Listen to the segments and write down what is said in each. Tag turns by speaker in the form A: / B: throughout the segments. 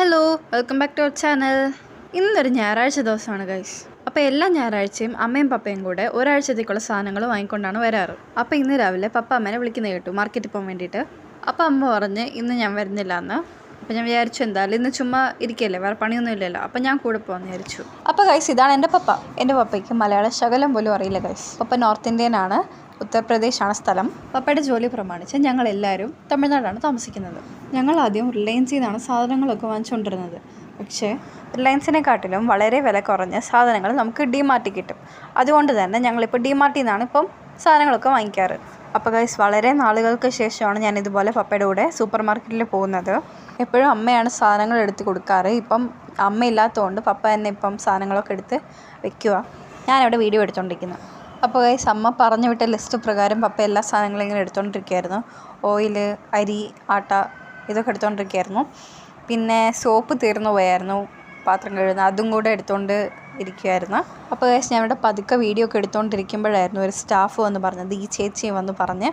A: Hello welcome back to our channel ഇന്നൊരു ഞായറാഴ്ച ദിവസമാണ് ഗൈസ് അപ്പോൾ എല്ലാ ഞായറാഴ്ചയും അമ്മയും പപ്പയും കൂടെ ഒരാഴ്ചത്തേക്കുള്ള സാധനങ്ങൾ വാങ്ങിക്കൊണ്ടാണ് വരാറ്. അപ്പോൾ ഇന്ന് രാവിലെ പപ്പ അമ്മേനെ വിളിക്കുന്നത് കേട്ടു മാർക്കറ്റിൽ പോകാൻ വേണ്ടിയിട്ട്. അപ്പോൾ അമ്മ പറഞ്ഞ് ഇന്ന് ഞാൻ വരുന്നില്ല എന്ന്. അപ്പോൾ ഞാൻ വിചാരിച്ചു എന്തായാലും ഇന്ന് ചുമ്മാ ഇരിക്കല്ലേ വേറെ പണിയൊന്നും ഇല്ലല്ലോ. അപ്പോൾ ഞാൻ കൂടെ പോകാൻ വിചാരിച്ചു. അപ്പോൾ ഗൈസ് ഇതാണ് എന്റെ പപ്പ. എന്റെ പപ്പയ്ക്ക് മലയാള ശകലം പോലും അറിയില്ല ഗൈസ് പപ്പ നോർത്ത് ഇന്ത്യൻ ആണ് ഉത്തർപ്രദേശാണ് സ്ഥലം. പപ്പയുടെ ജോലി പ്രമാണിച്ച് ഞങ്ങൾ എല്ലാവരും തമിഴ്നാടാണ് താമസിക്കുന്നത്. ഞങ്ങൾ ആദ്യം റിലയൻസിൽ നിന്നാണ് സാധനങ്ങളൊക്കെ വാങ്ങിച്ചുകൊണ്ടിരുന്നത്. പക്ഷേ റിലയൻസിനെക്കാട്ടിലും വളരെ വില കുറഞ്ഞ സാധനങ്ങൾ നമുക്ക് ഡിമാർട്ടിൽ കിട്ടും. അതുകൊണ്ട് തന്നെ ഞങ്ങളിപ്പോൾ ഡിമാർട്ടിൽ നിന്നാണ് ഇപ്പം സാധനങ്ങളൊക്കെ വാങ്ങിക്കാറ്. അപ്പോൾ ഗൈസ് വളരെ നാളുകൾക്ക് ശേഷമാണ് ഞാൻ ഇതുപോലെ പപ്പയുടെ കൂടെ സൂപ്പർ മാർക്കറ്റിൽ പോകുന്നത്. എപ്പോഴും അമ്മയാണ് സാധനങ്ങൾ എടുത്ത് കൊടുക്കാറ്. ഇപ്പം അമ്മ ഇല്ലാത്തതുകൊണ്ട് പപ്പ തന്നെ ഇപ്പം സാധനങ്ങളൊക്കെ എടുത്ത് വെക്കുക ഞാനവിടെ വീഡിയോ എടുത്തുകൊണ്ടിരിക്കുന്നത് അപ്പോൾ ഗൈസ് അമ്മ പറഞ്ഞു വിട്ട ലിസ്റ്റ് പ്രകാരം പപ്പ എല്ലാ സാധനങ്ങളും ഇങ്ങനെ എടുത്തുകൊണ്ടിരിക്കുകയായിരുന്നു ഓയിൽ അരി ആട്ട ഇതൊക്കെ എടുത്തുകൊണ്ടിരിക്കുകയായിരുന്നു പിന്നെ സോപ്പ് തീർന്നു പോയായിരുന്നു. പാത്രം കഴുകുന്ന അതും കൂടെ എടുത്തുകൊണ്ട് ഇരിക്കുമായിരുന്നു അപ്പോൾ ഞാൻ ഇവിടെ പതുക്കെ വീഡിയോ ഒക്കെ എടുത്തുകൊണ്ടിരിക്കുമ്പോഴായിരുന്നു ഒരു സ്റ്റാഫ് വന്ന് പറഞ്ഞത് ഈ ചേച്ചി വന്ന് പറഞ്ഞ്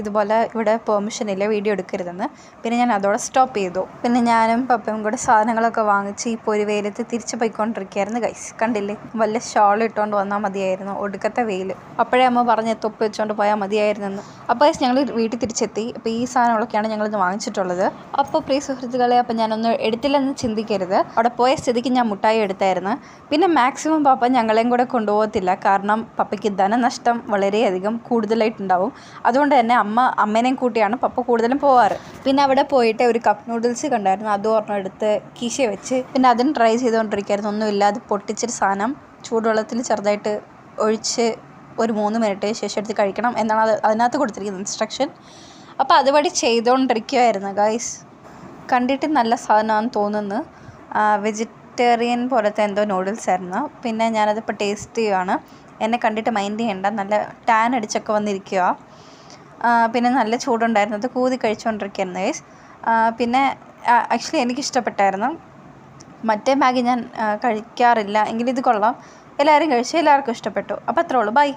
A: ഇതുപോലെ ഇവിടെ പെർമിഷൻ ഇല്ല വീഡിയോ എടുക്കരുതെന്ന്. പിന്നെ ഞാൻ അതോടെ സ്റ്റോപ്പ് ചെയ്തു. പിന്നെ ഞാനും പപ്പയും കൂടെ സാധനങ്ങളൊക്കെ വാങ്ങിച്ച് ഒരു വെയിലത്ത് തിരിച്ച് പോയിക്കൊണ്ടിരിക്കുകയായിരുന്നു ഗൈസ് കണ്ടില്ലേ? വല്ല ഷോൾ ഇട്ടുകൊണ്ട് വന്നാൽ മതിയായിരുന്നു ഒടുക്കത്തെ വെയിൽ അപ്പോഴേ അമ്മ പറഞ്ഞ് തൊപ്പ് വെച്ചുകൊണ്ട് പോയാൽ മതിയായിരുന്നെന്ന്. അപ്പോൾ ഗൈസ് ഞങ്ങൾ വീട്ടിൽ തിരിച്ചെത്തി. അപ്പോൾ ഈ സാധനങ്ങളൊക്കെയാണ് ഞങ്ങളിന്ന് വാങ്ങിച്ചിട്ടുള്ളത്. അപ്പോൾ പ്രിയ സുഹൃത്തുക്കളെ അപ്പോൾ ഞാനൊന്ന് എടുത്തില്ലെന്ന് ചിന്തിക്കരുത്. അവിടെ പോയ സ്ഥിതിക്ക് ഞാൻ മുട്ടായി എടുത്തായിരുന്നു. പിന്നെ മാക്സിമം പാപ്പ ഞങ്ങളെയും കൂടെ കൊണ്ടുപോകത്തില്ല. കാരണം പപ്പയ്ക്ക് ധനനഷ്ടം വളരെയധികം കൂടുതലായിട്ടുണ്ടാവും. അതുകൊണ്ട് തന്നെ അമ്മ അമ്മേനെയും കൂട്ടിയാണ് പപ്പ കൂടുതലും പോവാറ്. പിന്നെ അവിടെ പോയിട്ട് ഒരു കപ്പ് നൂഡിൽസ് കണ്ടായിരുന്നു. അതും ഒരെണ്ണം എടുത്ത് കീശ വെച്ച്. പിന്നെ അതും ട്രൈ ചെയ്തുകൊണ്ടിരിക്കുകയായിരുന്നു ഒന്നുമില്ല അത് പൊട്ടിച്ചൊരു സാധനം ചൂടുവെള്ളത്തിൽ ചെറുതായിട്ട് ഒഴിച്ച് ഒരു മൂന്ന് മിനിറ്റ് ശേഷം എടുത്ത് കഴിക്കണം എന്നാണ് അത് അതിനകത്ത് കൊടുത്തിരിക്കുന്നത് ഇൻസ്ട്രക്ഷൻ അപ്പോൾ അതുവഴി ചെയ്തുകൊണ്ടിരിക്കുകയായിരുന്നു ഗൈസ് കണ്ടിട്ട് നല്ല സാധനമാണെന്ന് തോന്നുന്നു. വെജിറ്റേറിയൻ പോലത്തെ എന്തോ നൂഡിൽസ് ആയിരുന്നു. പിന്നെ ഞാനതിപ്പോൾ ടേസ്റ്റ് ചെയ്യുകയാണ് എന്നെ കണ്ടിട്ട് മൈൻഡ് ചെയ്യണ്ട. നല്ല ടാൻ അടിച്ചൊക്കെ വന്നിരിക്കുക പിന്നെ നല്ല ചൂടുണ്ടായിരുന്നു. അത് കൂതി കഴിച്ചുകൊണ്ടിരിക്കുകയായിരുന്നു ഗൈസ് പിന്നെ ആക്ച്വലി എനിക്കിഷ്ടപ്പെട്ടായിരുന്നു. മറ്റേ മാഗി ഞാൻ കഴിക്കാറില്ല. എങ്കിലും ഇത് കൊള്ളാം. എല്ലാവരും കഴിച്ചു എല്ലാവർക്കും ഇഷ്ടപ്പെട്ടു. അപ്പോൾ അത്രേ ഉള്ളൂ. ബൈ